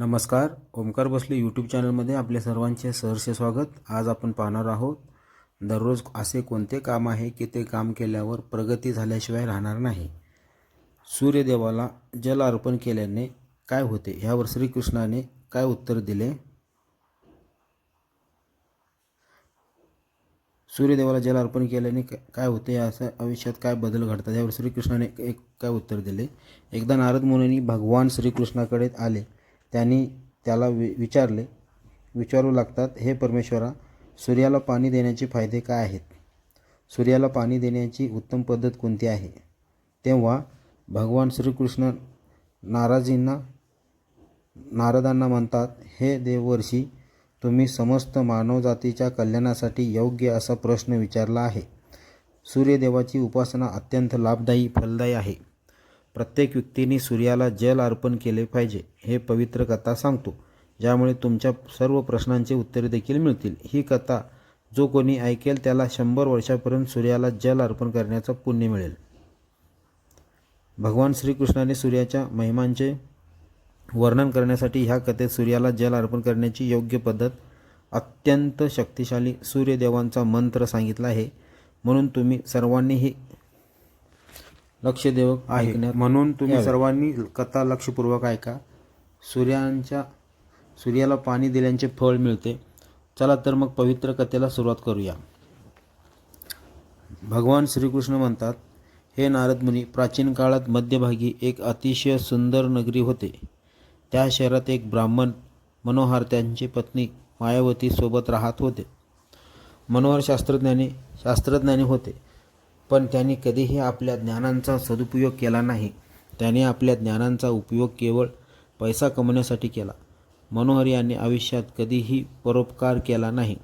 नमस्कार. ओमकार बसले यूट्यूब चॅनलमध्ये आपल्या सर्वांचे सहर्ष स्वागत. आज आपण पाहणार आहोत दररोज असे कोणते काम आहे की ते काम केल्यावर प्रगती झाल्याशिवाय राहणार नाही? सूर्यदेवाला जल अर्पण केल्याने काय होते? ह्यावर श्रीकृष्णाने काय उत्तर दिले? सूर्यदेवाला जल अर्पण केल्याने काय होते? असं आयुष्यात काय बदल घडतात? यावर श्रीकृष्णाने एक काय उत्तर दिले? एकदा नारद मुनींनी भगवान श्रीकृष्णाकडे आले. त्यांनी त्याला वि विचारले. विचारू लागतात हे परमेश्वरा सूर्याला पाणी देण्याचे फायदे काय आहेत? सूर्याला पाणी देण्याची उत्तम पद्धत कोणती आहे? तेव्हा भगवान श्रीकृष्ण नाराजींना नारदांना म्हणतात हे देववर्षी तुम्ही समस्त मानवजातीच्या कल्याणासाठी योग्य असा प्रश्न विचारला आहे. सूर्यदेवाची उपासना अत्यंत लाभदायी फलदायी आहे. प्रत्येक व्यक्तीने सूर्याला जल अर्पण केले पाहिजे हे पवित्र कथा सांगतो. ज्यामुळे तुमच्या सर्व प्रश्नांचे उत्तरे देखील मिळतील. ही कथा जो कोणी ऐकेल त्याला शंभर वर्षापर्यंत सूर्याला जल अर्पण करण्याचं पुण्य मिळेल. भगवान श्रीकृष्णाने सूर्याच्या महिमांचे वर्णन करण्यासाठी ह्या कथेत सूर्याला जल अर्पण करण्याची योग्य पद्धत अत्यंत शक्तिशाली सूर्यदेवांचा मंत्र सांगितला आहे. म्हणून तुम्ही सर्वांनीही लक्ष देव ऐकण्यात म्हणून तुम्ही सर्वांनी कथा लक्षपूर्वक ऐका. सूर्यांच्या सूर्याला पाणी दिल्याचे फळ मिळते. चला तर मग पवित्र कथेला सुरुवात करूया. भगवान श्रीकृष्ण म्हणतात हे नारद मुनी प्राचीन काळात मध्यभागी एक अतिशय सुंदर नगरी होते. त्या शहरात एक ब्राह्मण मनोहर त्यांची पत्नी मायावती सोबत राहत होते. मनोहर शास्त्रज्ञानी शास्त्रज्ञानी होते. पण त्यांनी कधीही आपल्या ज्ञानांचा सदुपयोग केला नाही. त्याने आपल्या ज्ञानांचा उपयोग केवळ पैसा कमवण्यासाठी केला. मनोहर यांनी आयुष्यात कधीही परोपकार केला नाही.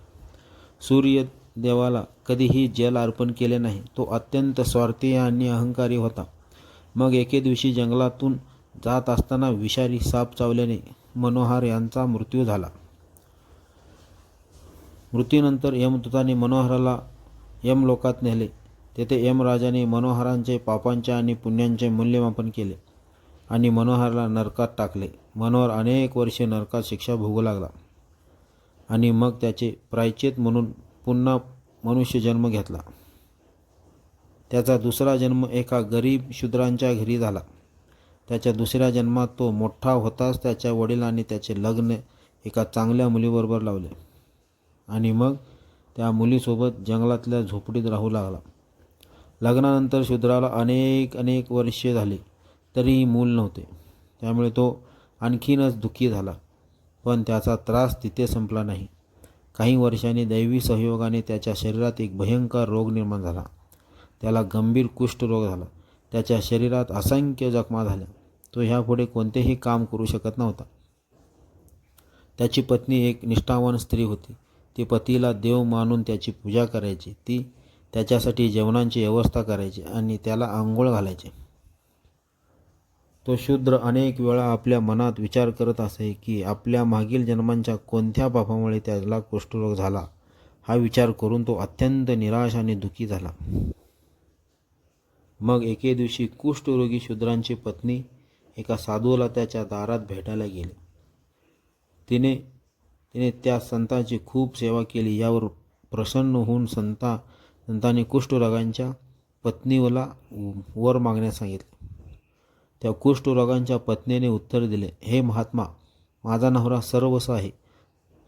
सूर्य देवाला कधीही जल अर्पण केले नाही. तो अत्यंत स्वार्थी आणि अहंकारी होता. मग एके दिवशी जंगलातून जात असताना विषारी साप चावल्याने मनोहर यांचा मृत्यू झाला. मृत्यूनंतर यमदूताने मनोहराला यमलोकात नेले. तेथे यमराजाने मनोहरांचे पापांचे आणि पुण्यांचे मूल्यमापन केले आणि मनोहरला नरकात टाकले. मनोहर अनेक वर्षे नरकात शिक्षा भोगू लागला आणि मग त्याचे प्रायचित म्हणून पुन्हा मनुष्य जन्म घेतला. त्याचा दुसरा जन्म एका गरीब शूद्रांच्या घरी झाला. त्याच्या दुसऱ्या जन्मात तो मोठा होताच त्याच्या वडिलांनी त्याचे लग्न एका चांगल्या मुलीबरोबर लावले आणि मग त्या मुलीसोबत जंगलातल्या झोपडीत राहू लागला. लग्नानंतर शूद्राला अनेक अनेक वर्षे झाली तरीही मूल नव्हते. त्यामुळे तो आणखीनच दुःखी झाला पण त्याचा त्रास तिथे संपला नाही. काही वर्षांनी दैवी सहयोगाने त्याच्या शरीरात एक भयंकर रोग निर्माण झाला. त्याला गंभीर कुष्ठरोग झाला. त्याच्या शरीरात असंख्य जखमा झाल्या. तो ह्यापुढे कोणतेही काम करू शकत नव्हता. त्याची पत्नी एक निष्ठावान स्त्री होती. ती पतीला देव मानून त्याची पूजा करायची. ती त्याच्यासाठी जेवणाची व्यवस्था करायची आणि त्याला आंघोळ घालायचे. तो शूद्र अनेक वेळा आपल्या मनात विचार करत असे की आपल्या मागील जन्मांच्या कोणत्या पापामुळे त्याला कुष्ठरोग झाला हा विचार करून तो अत्यंत निराश आणि दुःखी झाला. मग एके दिवशी कुष्ठरोगी शूद्रांची पत्नी एका साधूला त्याच्या दारात भेटायला गेली. तिने तिने त्या संतांची खूप सेवा केली. यावर प्रसन्न होऊन संता संतांनी कुष्ठरोगांच्या पत्नीला वर मागण्यास सांगितले. त्या कुष्ठरोगांच्या पत्नीने उत्तर दिले हे महात्मा माझा नवरा सर्वस्व आहे.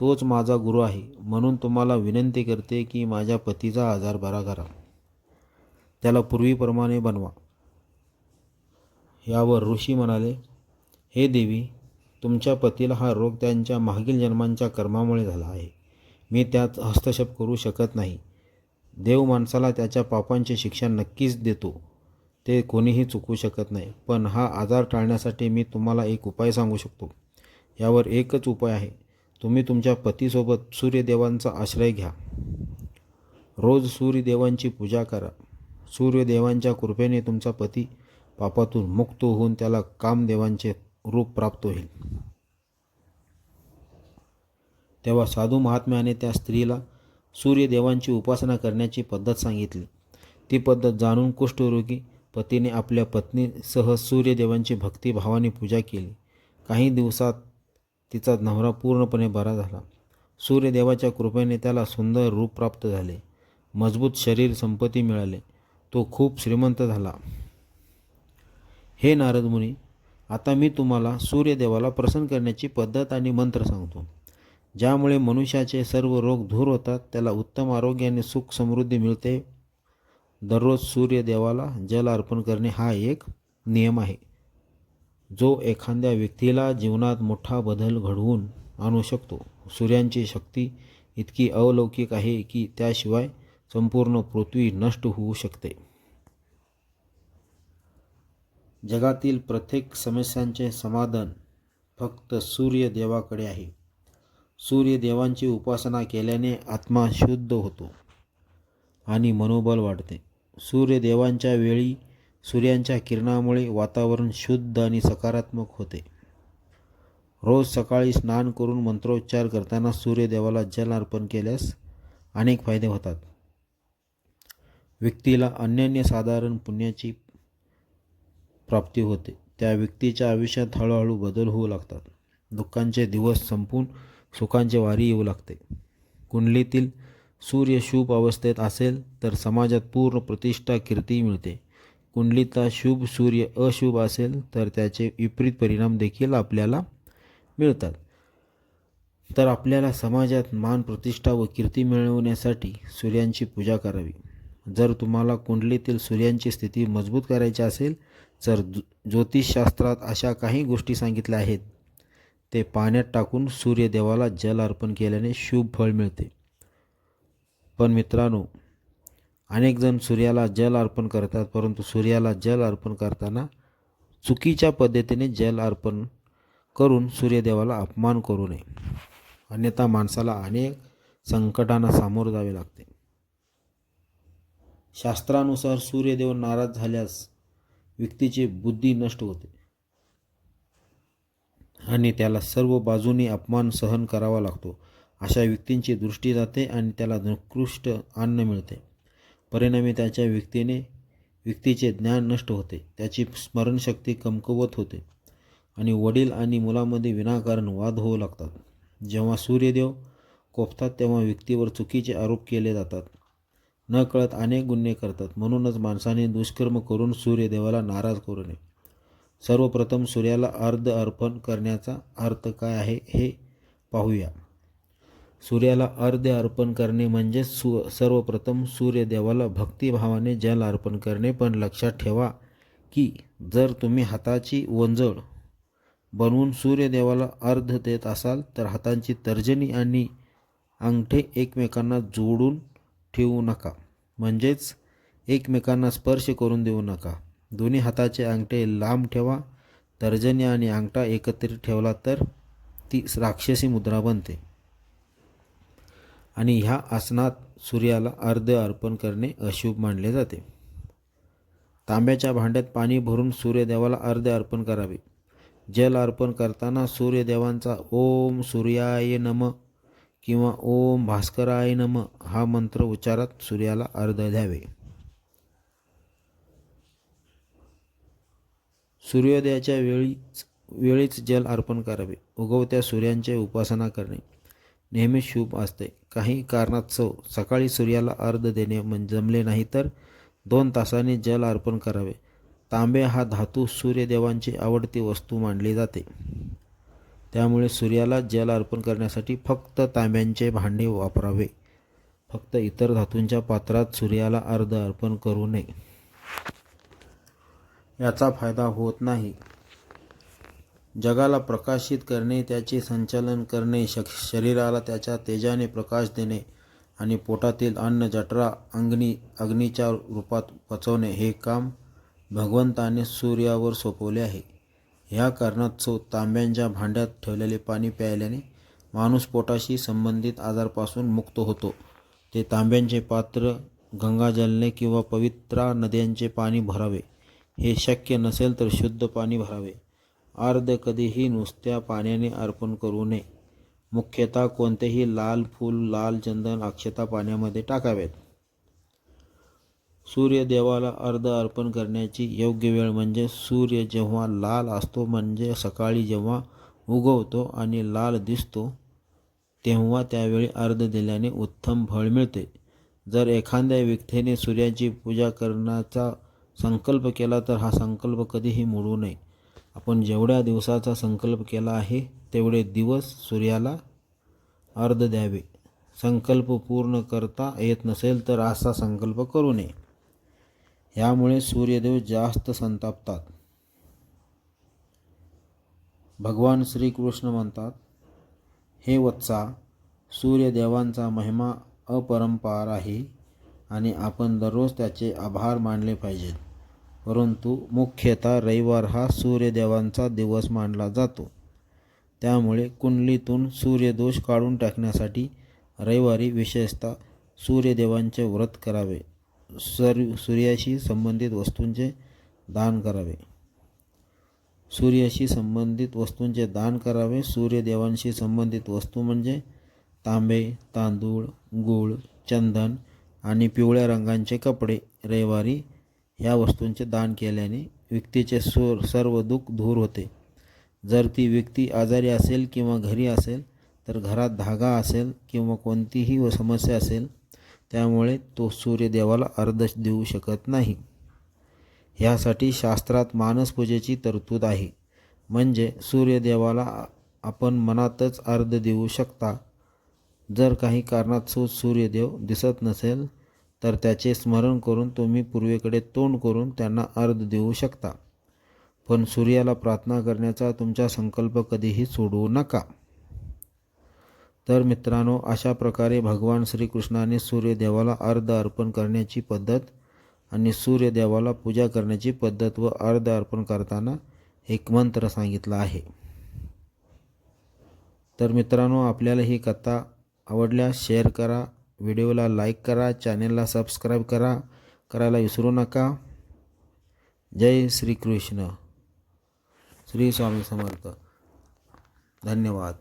तोच माझा गुरु आहे. म्हणून तुम्हाला विनंती करते की माझ्या पतीचा आजार बरा करा. त्याला पूर्वीप्रमाणे बनवा. यावर ऋषी म्हणाले हे देवी तुमच्या पतीला हा रोग त्यांच्या मागील जन्मांच्या कर्मामुळे झाला आहे. मी त्यात हस्तक्षेप करू शकत नाही. देव माणसाला त्याच्या पापांची शिक्षा नक्कीच देतो. ते कोणीही चुकू शकत नाही. पण हा आजार टाळण्यासाठी मी तुम्हाला एक उपाय सांगू शकतो. यावर एकच उपाय आहे. तुम्ही तुमच्या पतीसोबत सूर्यदेवांचा आश्रय घ्या. रोज सूर्यदेवांची पूजा करा. सूर्यदेवांच्या कृपेने तुमचा पती पापातून मुक्त होऊन त्याला कामदेवांचे रूप प्राप्त होईल. तेव्हा साधू महात्म्याने त्या स्त्रीला सूर्यदेवांची उपासना करण्याची पद्धत सांगितली. ती पद्धत जाणून कुष्ठरोगी पतीने आपल्या पत्नीसह सूर्यदेवांची भक्तिभावाने पूजा केली. काही दिवसात तिचा नवरा पूर्णपणे बरा झाला. सूर्यदेवाच्या कृपेने त्याला सुंदर रूप प्राप्त झाले. मजबूत शरीर संपत्ती मिळाले. तो खूप श्रीमंत झाला. हे नारद मुनी आता मी तुम्हाला सूर्यदेवाला प्रसन्न करण्याची पद्धत आणि मंत्र सांगतो. ज्यामुळे मनुष्याचे सर्व रोग दूर होतात त्याला उत्तम आरोग्य आणि सुख समृद्धी मिळते. दररोज सूर्यदेवाला जल अर्पण करणे हा एक नियम आहे. जो एखाद्या व्यक्तीला जीवनात मोठा बदल घडवून आणू शकतो. सूर्यांची शक्ती इतकी अलौकिक आहे की त्याशिवाय संपूर्ण पृथ्वी नष्ट होऊ शकते. जगातील प्रत्येक समस्यांचे समाधान फक्त सूर्यदेवाकडे आहे. सूर्यदेवांची उपासना केल्याने आत्मा शुद्ध होतो आणि मनोबल वाढते. सूर्यदेवांच्या वेळी सूर्यांच्या किरणामुळे वातावरण शुद्ध आणि सकारात्मक होते. रोज सकाळी स्नान करून मंत्रोच्चार करताना सूर्यदेवाला जल अर्पण केल्यास अनेक फायदे होतात. व्यक्तीला अनन्यसाधारण पुण्याची प्राप्ती होते. त्या व्यक्तीच्या आयुष्यात हळूहळू बदल होऊ लागतात. दुःखांचे दिवस संपून सुखांचे वारी येऊ लागते. कुंडलीतील सूर्य शुभ अवस्थेत असेल तर समाजात पूर्ण प्रतिष्ठा कीर्ती मिळते. कुंडलीचा शुभ सूर्य अशुभ असेल तर त्याचे विपरीत परिणाम देखील आपल्याला मिळतात. तर आपल्याला समाजात मान प्रतिष्ठा व कीर्ती मिळवण्यासाठी सूर्यांची पूजा करावी. जर तुम्हाला कुंडलीतील सूर्यांची स्थिती मजबूत करायची असेल तर ज्यो- ज्योतिषशास्त्रात अशा काही गोष्टी सांगितल्या आहेत. ते पाण्यात टाकून सूर्यदेवाला जल अर्पण केल्याने शुभ फळ मिळते. पण मित्रांनो अनेकजण सूर्याला जल अर्पण करतात परंतु सूर्याला जल अर्पण करताना चुकीच्या पद्धतीने जल अर्पण करून सूर्यदेवाला अपमान करू नये. अन्यथा माणसाला अनेक संकटांना सामोरं जावे लागते. शास्त्रानुसार सूर्यदेव नाराज झाल्यास व्यक्तीची बुद्धी नष्ट होते. आणि त्याला सर्व बाजूने अपमान सहन करावा लागतो. अशा व्यक्तींची दृष्टी जाते आणि त्याला निकृष्ट अन्न मिळते. परिणामी त्याच्या व्यक्तीने व्यक्तीचे ज्ञान नष्ट होते. त्याची स्मरणशक्ती कमकुवत होते. आणि वडील आणि मुलामध्ये विनाकारण वाद होऊ लागतात. जेव्हा सूर्यदेव कोपतात तेव्हा व्यक्तीवर चुकीचे आरोप केले जातात. न कळत अनेक गुन्हे करतात. म्हणूनच माणसाने दुष्कर्म करून सूर्यदेवाला नाराज करू नये. सर्वप्रथम सूर्याला अर्ध अर्पण करण्याचा अर्थ काय आहे हे पाहूया. सूर्याला अर्ध्य अर्पण करणे म्हणजे सु सर्वप्रथम सूर्यदेवाला भक्तिभावाने जल अर्पण करणे. पण लक्षात ठेवा की जर तुम्ही हाताची वंजळ बनवून सूर्यदेवाला अर्ध देत असाल तर हातांची तर्जनी आणि अंगठे एकमेकांना जोडून ठेवू नका. म्हणजेच एकमेकांना स्पर्श करून देऊ नका. दोन्ही हाताचे अंगठे लांब ठेवा. तर्जनी आणि अंगठा एकत्रित ठेवला तर ती राक्षसी मुद्रा बनते. आणि ह्या आसनात सूर्याला अर्ध अर्पण करणे अशुभ मानले जाते. तांब्याच्या भांड्यात पाणी भरून सूर्यदेवाला अर्ध अर्पण करावे. जल अर्पण करताना सूर्यदेवांचा ओम सूर्याय नम किंवा ओम भास्कराय नम हा मंत्र उच्चारात सूर्याला अर्ध द्यावे. सूर्योदयाच्या वेळीच वेळीच जल अर्पण करावे. उगवत्या सूर्यांचे उपासना करणे. नेहमी शुभ असते. काही कारणास्तव सकाळी सूर्याला अर्ध देणे म्हणजे जमले नाही तर दोन तासांनी जल अर्पण करावे. तांबे हा धातू सूर्यदेवांची आवडती वस्तू मानली जाते. त्यामुळे सूर्याला जल अर्पण करण्यासाठी फक्त तांब्यांचे भांडे वापरावे. फक्त इतर धातूंच्या पात्रात सूर्याला अर्ध अर्पण करू नये. याचा फायदा होत नाही. जगाला प्रकाशित करणे त्याचे संचालन करणे शक शरीराला त्याच्या तेजाने प्रकाश देणे आणि पोटातील अन्न जठरा अंगणी अग्नीच्या रूपात पचवणे हे काम भगवंताने सूर्यावर सोपवले आहे. ह्या कारणास्तव तांब्यांच्या भांड्यात ठेवलेले पाणी प्यायल्याने माणूस पोटाशी संबंधित आजारपासून मुक्त होतो. ते तांब्यांचे पात्र गंगाजलने किंवा पवित्रा नद्यांचे पाणी भरावे. हे शक्य नसेल तर शुद्ध पाणी भरावे. अर्ध कधीही नुसत्या पाण्याने अर्पण करू नये. मुख्यतः कोणतेही लाल फूल लाल चंदन अक्षता पाण्यामध्ये टाकावेत. सूर्यदेवाला अर्ध अर्पण करण्याची योग्य वेळ म्हणजे सूर्य जेव्हा लाल असतो म्हणजे सकाळी जेव्हा उगवतो आणि लाल दिसतो तेव्हा त्यावेळी अर्ध दिल्याने उत्तम फळ मिळते. जर एखाद्या व्यक्तीने सूर्याची पूजा करण्याचा संकल्प केला तर हा संकल्प कधीही मोडू नये. आपण जेवढ्या दिवसाचा संकल्प केला आहे तेवढे दिवस सूर्याला अर्ध द्यावे. संकल्प पूर्ण करता येत नसेल तर असा संकल्प करू नये. ह्यामुळे सूर्यदेव जास्त संतापतात. भगवान श्रीकृष्ण म्हणतात हे वत्सा सूर्यदेवांचा महिमा अपरंपार आहे आणि आपण दररोज त्याचे आभार मानले पाहिजेत. परंतु मुख्यतः रविवार हा सूर्यदेवांचा दिवस मानला जातो. त्यामुळे कुंडलीतून सूर्यदोष काढून टाकण्यासाठी रविवारी विशेषतः सूर्यदेवांचे व्रत करावे. सर सूर्याशी संबंधित वस्तूंचे दान करावे. सूर्याशी संबंधित वस्तूंचे दान करावे. सूर्यदेवांशी संबंधित वस्तू म्हणजे तांबे तांदूळ गूळ चंदन आणि पिवळ्या रंगांचे कपडे रविवारी ह्या वस्तूंचे दान केल्याने व्यक्तीचे सूर सर्व दुःख दूर होते. जर ती व्यक्ती आजारी असेल किंवा घरी असेल तर घरात धागा असेल किंवा कोणतीही व समस्या असेल त्यामुळे तो सूर्यदेवाला अर्ध देऊ शकत नाही. ह्यासाठी शास्त्रात मानसपूजेची तरतूद आहे. म्हणजे सूर्यदेवाला आपण मनातच अर्ध देऊ शकता. जर काही कारणात सूर्यदेव दिसत नसेल तर त्याचे स्मरण करून तुम्ही पूर्वेकडे तोंड करून त्यांना अर्ध देऊ शकता. पण सूर्याला प्रार्थना करण्याचा तुमचा संकल्प कधीही सोडू नका. तर मित्रांनो अशा प्रकारे भगवान श्रीकृष्णाने सूर्यदेवाला अर्ध अर्पण करण्याची पद्धत आणि सूर्यदेवाला पूजा करण्याची पद्धत व अर्ध अर्पण करताना एक मंत्र सांगितला आहे. तर मित्रांनो आपल्याला ही कथा आवडल्यास शेअर करा व्हिडिओला लाईक करा चॅनेलला सबस्क्राईब करा करायला विसरू नका. जय श्रीकृष्ण. श्री स्वामी समर्थ. धन्यवाद.